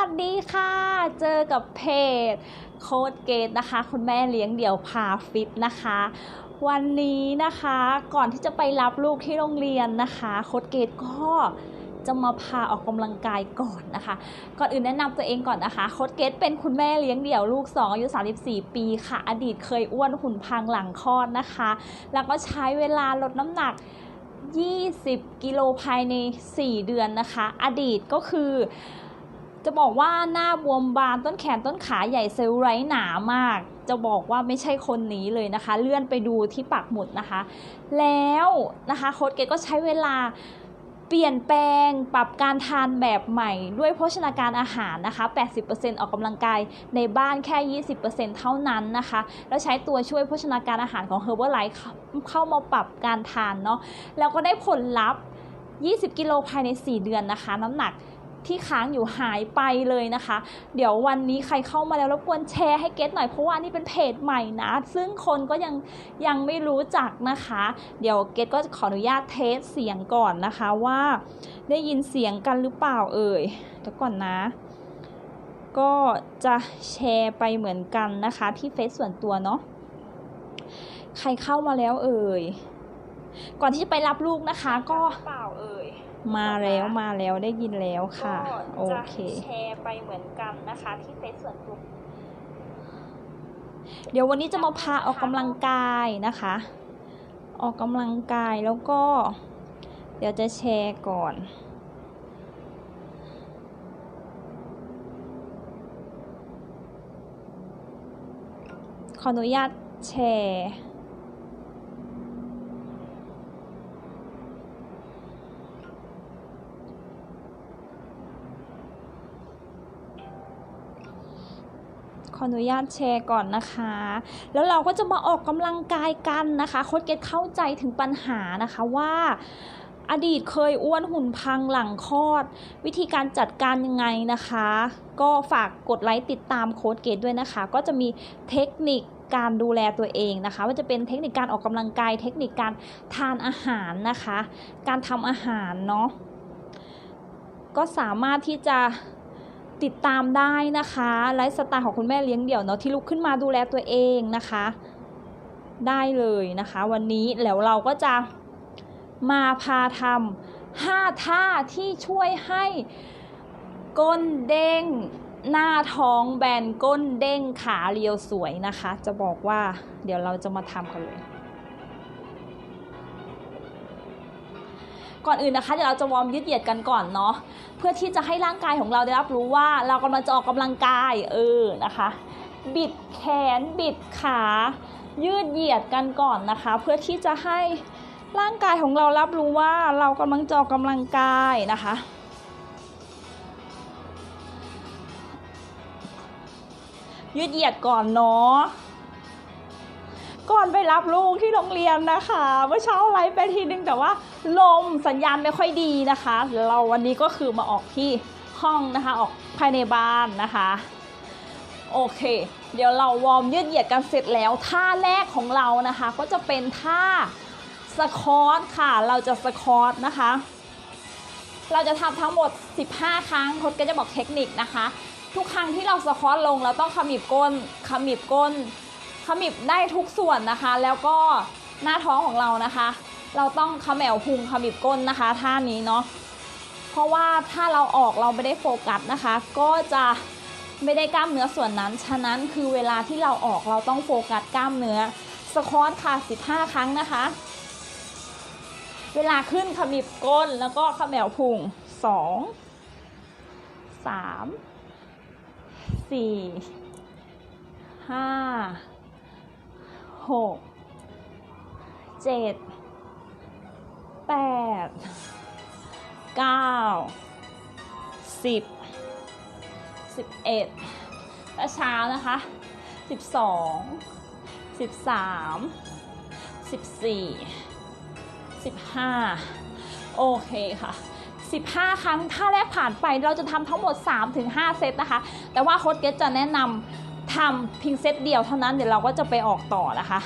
วัสดีค่ะ เจอกับเพจโค้ดเกตนะคะ คุณแม่เลี้ยงเดี่ยวพาฟิตนะคะ วันนี้นะคะก่อนที่จะไปรับลูกที่โรงเรียนนะคะ โค้ดเกตก็จะมาพาออกกำลังกายก่อนนะคะ ก่อนอื่นแนะนำตัวเองก่อนนะคะ โค้ดเกตเป็นคุณแม่เลี้ยงเดี่ยวลูก 2 อายุ 34 ปีค่ะ อดีตเคยอ้วนหุ่นพังหลังคลอดนะคะ แล้วก็ใช้เวลาลดน้ำหนัก20 กิโลภายใน 4 เดือนนะคะ อดีตก็คือ จะบอกว่าหน้าบวมบานต้นแขนต้นขาใหญ่เซลล์ไร้หนามาก จะบอกว่าไม่ใช่คนนี้เลยนะคะ เลื่อนไปดูที่ปักหมุดนะคะ แล้วนะคะโค้ดเกตก็ใช้เวลาเปลี่ยนแปลงปรับการทานแบบใหม่ ด้วยโภชนาการอาหารนะคะ 80%ออกกำลังกายในบ้านแค่ 20%เท่านั้นนะคะ แล้วใช้ตัวช่วยโภชนาการอาหารของ Herbalife เข้ามาปรับการทานเนาะ แล้วก็ได้ผลลัพธ์ 20 กิโลภายใน 4 เดือนนะคะ น้ำหนัก ที่ค้างอยู่หายไปเลยนะคะ เดี๋ยววันนี้ใครเข้ามาแล้วรบกวนแชร์ให้เก็ตหน่อยเพราะว่านี่เป็นเพจใหม่นะ ซึ่งคนก็ยังยังไม่รู้จักนะคะ เดี๋ยวเกตก็ขออนุญาตเทสเสียงก่อนนะคะว่าได้ยินเสียงกันหรือเปล่าเอ่ยเดี๋ยวก่อนนะก็จะแชร์ไปเหมือนกันนะคะที่เฟซส่วนตัวเนาะใครเข้ามาแล้วเอ่ย ก่อนที่จะไปรับลูกนะคะ ก็ มาแล้วมาแล้วได้ยินแล้วค่ะ โอก็จะเคแชร์ไปเหมือนกันนะคะที่เฟซส่วนตัวเดี๋ยววันนี้จะมาพาออกกำลังกายนะคะ ออกกำลังกายแล้วก็ เดี๋ยวจะแชร์ก่อนขออนุญาตแชร์ ข ออนุญาตแชร์ก่อนนะคะ แล้วเราก็จะมาออกกำลังกายกันนะคะโค้ดเกตเข้าใจถึงปัญหานะคะว่าอดีตเคยอ้วนหุ่นพังหลังคลอด วิธีการจัดการยังไงนะคะ ก็ฝากกดไลค์ติดตามโค้ดเกตด้วยนะคะ ก็จะมีเทคนิคการดูแลตัวเองนะคะว่าจะเป็นเทคนิคการออกกำลังกาย เทคนิคการทานอาหารนะคะ การทำอาหารเนาะก็สามารถที่จะ ติดตามได้นะคะไลฟ์สไตล์ของคุณแม่เลี้ยงเดี่ยวเนาะที่ลุกขึ้นมาดูแลตัวเองนะคะ ได้เลยนะคะ วันนี้แล้วเราก็จะมาพาทำห้าท่าที่ช่วยให้ก้นเด้ง หน้าท้องแบนก้นเด้งขาเรียวสวยนะคะ จะบอกว่าเดี๋ยวเราจะมาทำกันเลย ก่อนอื่นนะคะเดี๋ยวเราจะวอร์มยืดเหยียดกันก่อนเนาะเพื่อที่จะให้ร่างกายของเราได้รับรู้ว่า เรากำลังจะออกกำลังกายเออนะคะ บิดแขนบิดขา ยืดเหยียดกันก่อนนะคะ เพื่อที่จะให้ร่างกายของเรารับรู้ว่าเรากำลังจะออกกำลังกายนะคะยืดเหยียดก่อนเนาะ ก่อนไปรับลูกที่โรงเรียนนะคะเมื่อเช้าไลฟ์ไปทีนึงแต่ว่าลมสัญญาณไม่ค่อยดีนะคะ เราวันนี้ก็คือมาออกที่ห้องนะคะออกภายในบ้านนะคะโอเค เดี๋ยวเราวอร์มยืดเหยียดกันเสร็จแล้วท่าแรกของเรานะคะ ก็จะเป็นท่าสคอตค่ะ เราจะสคอตนะคะ เราจะทำทั้งหมด 15 ครั้งโค้ดก็จะบอกเทคนิคนะคะ ทุกครั้งที่เราสคอตลงเราต้องขมิบก้นขมิบก้น มิบได้ทุกส่วนนะคะ แล้วก็หน้าท้องของเรานะคะ เราต้องขมแมวพุงขมิบก้นนะคะ ท่านี้เนาะเพราะว่าถ้าเราออกเราไม่ได้โฟกัสนะคะ ก็จะไม่ได้กล้ามเนื้อส่วนนั้น ฉะนั้นคือเวลาที่เราออกเราต้องโฟกัสกล้ามเนื้อสควอตค่ะ 15 ครั้งนะคะ เวลาขึ้นขมิบก้นแล้วก็ขมแมวพุง 2 3 4ห้า หกเจ็ดแปดเก้าสิบสิบเอ็ดและเช้านะคะสิบสองสิบสามสิบสี่สิบห้าโอเคค่ะ15 ครั้ง ถ้าแรกผ่านไปเราจะทำทั้งหมด 3-5 เซตนะคะ แต่ว่าโค้ดเกตจะแนะนำ ทำเพียงเซตเดียวเท่านั้นเดี๋ยวเราก็จะไปออกต่อนะคะ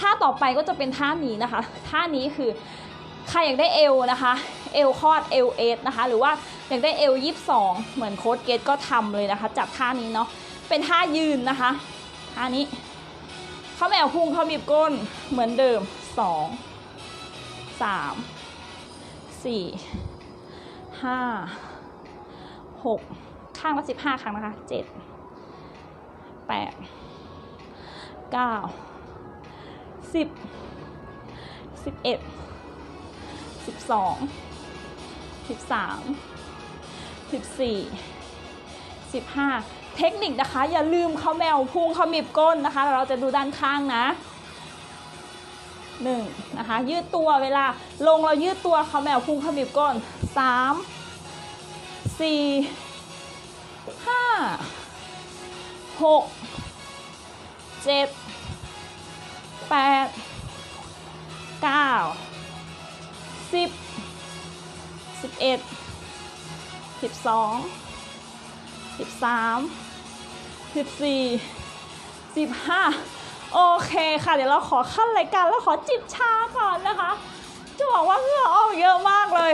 ท่าต่อไปก็จะเป็นท่านี้นะคะ ท่านี้คือใครอยากได้เอวนะคะเอวคอดเอวเอสนะคะ หรือว่าอยากได้เอวยี่สองเหมือนโค้ดเกตก็ทำเลยนะคะจับท่านี้เนาะเป็นท่ายืนนะคะท่านี้เข้าแมวพุงเข้าบีบก้นเหมือนเดิมสองสามสี่ห้าหกข้างละสิบห้าครั้งนะคะเจ็ด แปดเก้าสิบสิบเอ็ดสิบสองสิบสามสิบสี่สิบห้าเทคนิคนะคะ อย่าลืมเขาแมวพุ่งเขามีบก้นนะคะเราจะดูด้านข้างนะหนึ่งนะคะ ยืดตัวเวลาลงเรายืดตัวเขาแมวพุ่งเขามีบก้นสามสี่ห้า หกเจ็ดแปดเก้าสิบสิบเอ็ดสิบสองสิบสามสิบสี่สิบห้าโอเคค่ะ เดี๋ยวเราขอขั้นรายการแล้วขอจิบชาก่อนนะคะ จะบอกว่าเหงื่อออกเยอะมากเลย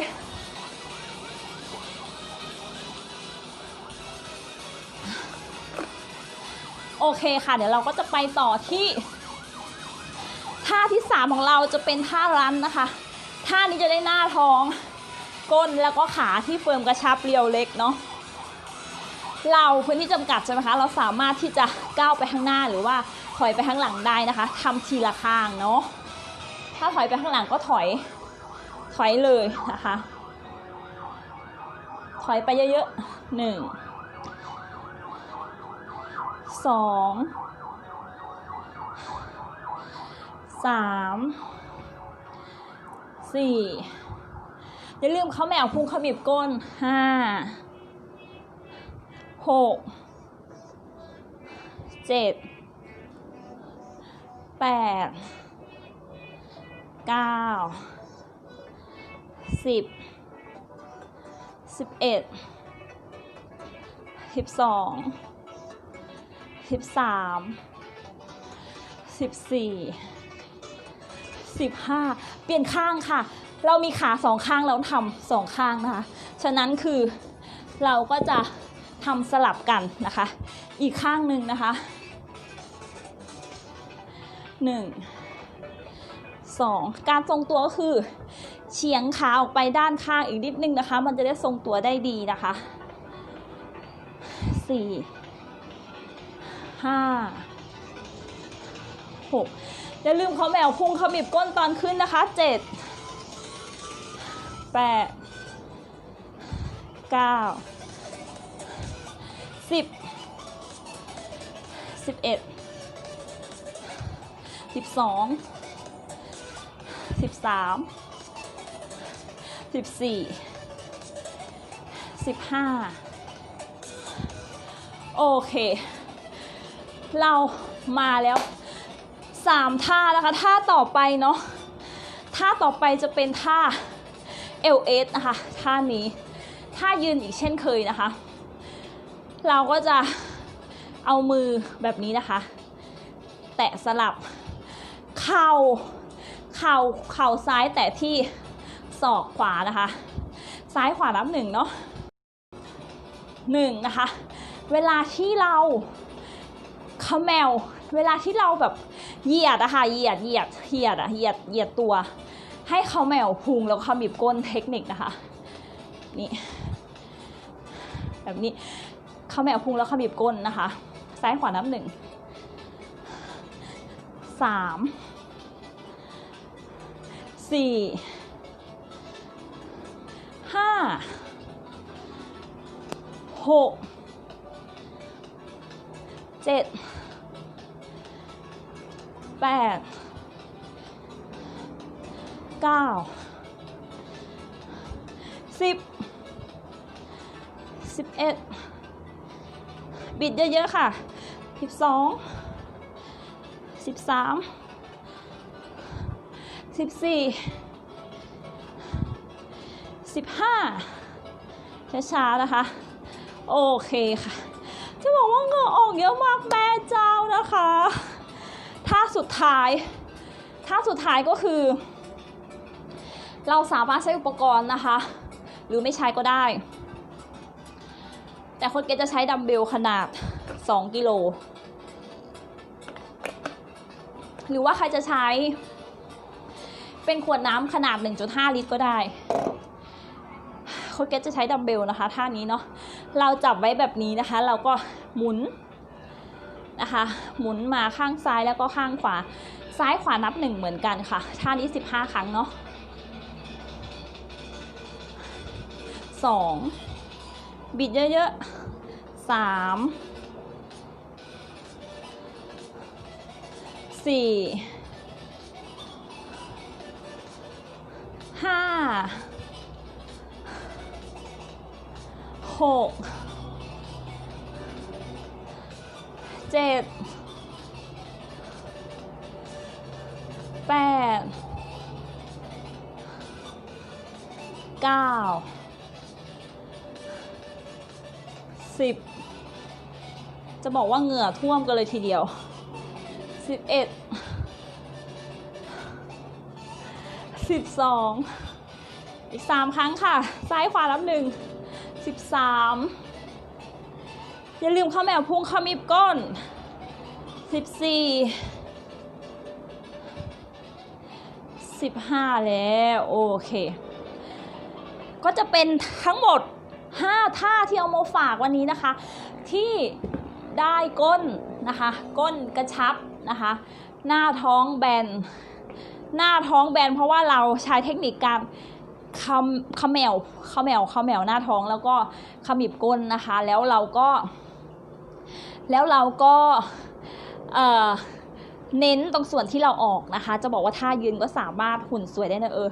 โอเคค่ะ เดี๋ยวเราก็จะไปต่อที่ท่าที่ 3 ของเราจะเป็นท่ารันนะคะ ท่านี้จะได้หน้าท้อง ก้นแล้วก็ขาที่เฟิร์มกระชับเรียวเล็กเนาะเราพื้นที่จำกัดใช่ไหมคะ เราสามารถที่จะก้าวไปข้างหน้าหรือว่าถอยไปข้างหลังได้นะคะทำทีละข้างเนาะถ้าถอยไปข้างหลังก็ถอยถอยเลยนะคะ ถอยไปเยอะๆหนึ่ง สองสามสี่อย่าลืมเขาแมวพุงเขาบีบก้นห้าหกเจ็ดแปดเก้าสิบสิบเอ็ดสิบสอง สิบสามสิบสี่สิบห้าเปลี่ยนข้างค่ะ เรามีขาสองข้างเราทำสองข้างนะคะ ฉะนั้นคือเราก็จะทำสลับกันนะคะ อีกข้างหนึ่งนะคะหนึ่งสองการทรงตัวก็คือเฉียงขาออกไปด้านข้างอีกนิดนึงนะคะ มันจะได้ทรงตัวได้ดีนะคะสี่ ห้าหกอย่าลืมเขาแมวพุงเขาบีบก้นตอนขึ้นนะคะเจ็ดแปดเก้าสิบสิบเอ็ดสิบสองสิบสามสิบสี่สิบห้าโอเค เรามาแล้วสามท่านะคะท่าต่อไปเนาะท่าต่อไปจะเป็นท่า LS นะคะท่านี้ท่ายืนอีกเช่นเคยนะคะ เราก็จะเอามือแบบนี้นะคะ แตะสลับ เข่าเข่าเข่าซ้ายแตะที่ศอกขวานะคะ ซ้ายขวานับหนึ่งเนาะหนึ่งนะคะ เวลาที่เรา ขมว เวลาที่เราแบบเหยียดอะค่ะเหยียดเหยียดเหยียดอะเหยียดเหยียดตัว ให้เขาแมวพุงแล้วเขาบีบก้นเทคนิคนะคะนี่แบบนี้เขาแมวพุงแล้วเขาบีบก้นนะคะซ้ายขวานับหนึ่งสามสี่ห้าหกเจ็ด แปดเก้าสิบสิบเอ็ดบิดเยอะๆค่ะสิบสองสิบสามสิบสี่สิบห้าช้าๆนะคะ โอเคค่ะ จะบอกว่าเงือออกเยอะมากแม่เจ้านะคะ สุดท้ายท่าสุดท้ายก็คือ เราสามารถใช้อุปกรณ์นะคะ หรือไม่ใช้ก็ได้ แต่โค้ดเกตจะใช้ดัมเบลขนาด 2 กิโล หรือว่าใครจะใช้ เป็นขวดน้ำขนาด 1.5 ลิตรก็ได้โค้ดเกตจะใช้ดัมเบลนะคะท่านี้เนาะเราจับไว้แบบนี้นะคะ เราก็หมุน นะคะ หมุนมาข้างซ้ายแล้วก็ข้างขวา ซ้ายขวานับหนึ่งเหมือนกันค่ะ ท่านี้ 15 ครั้งเนาะสองบิดเยอะๆสามสี่ห้าหก เจ็ดแปดเก้าสิบจะบอกว่าเหงื่อท่วมกันเลยทีเดียวสิบเอ็ดสิบสองอีกสามครั้งค่ะ ซ้ายขวารับหนึ่งสิบสาม อย่าลืมข้าวแมวพุ่งขมิบก้นสิบสี่สิบห้าแล้วโอเค ก็จะเป็นทั้งหมด5ท่าที่เอามาฝากวันนี้นะคะ ที่ได้ก้นนะคะ ก้นกระชับนะคะ หน้าท้องแบน หน้าท้องแบนเพราะว่าเราใช้เทคนิคการคำขมแมวขมแมวขมแมวหน้าท้องแล้วก็ขมิบก้นนะคะ แล้วเราก็ แล้วเราก็เอ่อเน้นตรงส่วนที่เราออกนะคะ จะบอกว่าท่ายืนก็สามารถหุ่นสวยได้นะเออ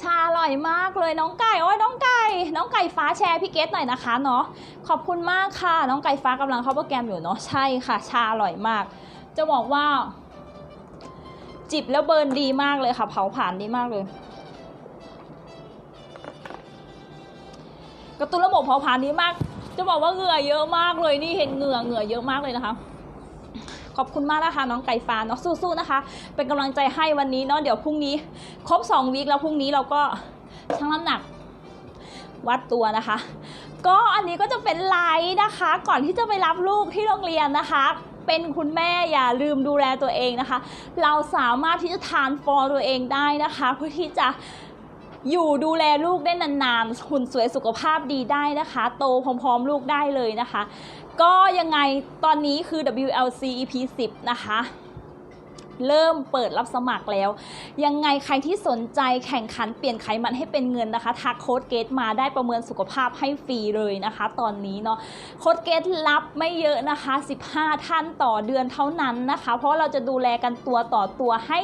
ชาอร่อยมากเลยน้องไก่โอ้ยน้องไก่ น้องไก่ฟ้าแชร์พี่เกตหน่อยนะคะเนาะขอบคุณมากค่ะ น้องไก่ฟ้ากำลังเข้าโปรแกรมอยู่เนาะใช่ค่ะ ชาอร่อยมาก จะบอกว่า จิบแล้วเบิร์นดีมากเลยค่ะ เผาผ่านดีมากเลยกระตุ้นระบบเผาผลาญดีมาก จะบอกว่าเหงื่อเยอะมากเลยนี่เห็นเหงื่อเหงื่อเยอะมากเลยนะคะขอบคุณมากนะคะน้องไก่ฟ้าเนาะสู้ๆนะคะ เป็นกำลังใจให้วันนี้เนาะเดี๋ยวพรุ่งนี้ ครบ2วีคแล้วพรุ่งนี้เราก็ชั่งน้ำหนัก วัดตัวนะคะ ก็อันนี้ก็จะเป็นไลฟ์นะคะ ก่อนที่จะไปรับลูกที่โรงเรียนนะคะ เป็นคุณแม่อย่าลืมดูแลตัวเองนะคะ เราสามารถที่จะทานฟอร์ตัวเองได้นะคะ เพื่อที่จะ อยู่ดูแลลูกได้นานๆหุ่นสวยสุขภาพดีได้นะคะ โตพร้อมๆลูกได้เลยนะคะ ก็ยังไงตอนนี้คือ WLC EP 10นะคะ เริ่มเปิดรับสมัครแล้ว ยังไงใครที่สนใจแข่งขันเปลี่ยนไขมันให้เป็นเงินนะคะทักโค้ดเกตมาได้ประเมินสุขภาพให้ฟรีเลยนะคะ ตอนนี้เนาะโค้ดเกตรับไม่เยอะนะคะ 15 ท่านต่อเดือนเท่านั้นนะคะ เพราะเราจะดูแลกันตัวต่อตัวให้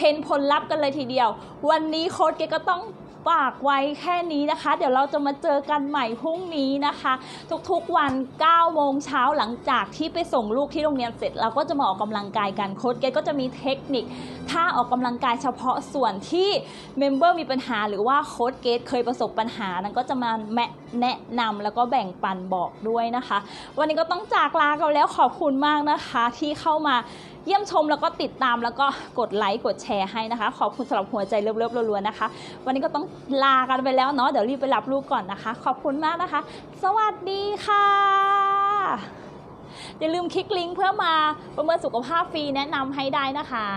เห็นผลลัพธ์กันเลยทีเดียว วันนี้โค้ดเกตก็ต้อง ฝากไว้แค่นี้นะคะ เดี๋ยวเราจะมาเจอกันใหม่พรุ่งนี้นะคะ ทุกๆวัน9โมงเช้าหลังจากที่ไปส่งลูกที่โรงเรียนเสร็จ เราก็จะมาออกกำลังกายกันโค้ดเกตก็จะมีเทคนิคท่าออกกำลังกายเฉพาะส่วนที่เมมเบอร์มีปัญหา หรือว่าโค้ดเกตเคยประสบปัญหานั้นก็จะมาแมะ แนะนำแล้วก็แบ่งปันบอกด้วยนะคะ วันนี้ก็ต้องจากลากันแล้วขอบคุณมากนะคะ ที่เข้ามาเยี่ยมชมแล้วก็ติดตามแล้วก็กดไลค์กดแชร์ให้นะคะ ขอบคุณสำหรับหัวใจเลิฟๆรัวๆนะคะ วันนี้ก็ต้องลากันไปแล้วเนาะเดี๋ยวรีบไปรับลูกก่อนนะคะ ขอบคุณมากนะคะ สวัสดีค่ะอย่าลืมคลิกลิงก์เพื่อมาประเมินสุขภาพฟรีแนะนำให้ได้นะคะ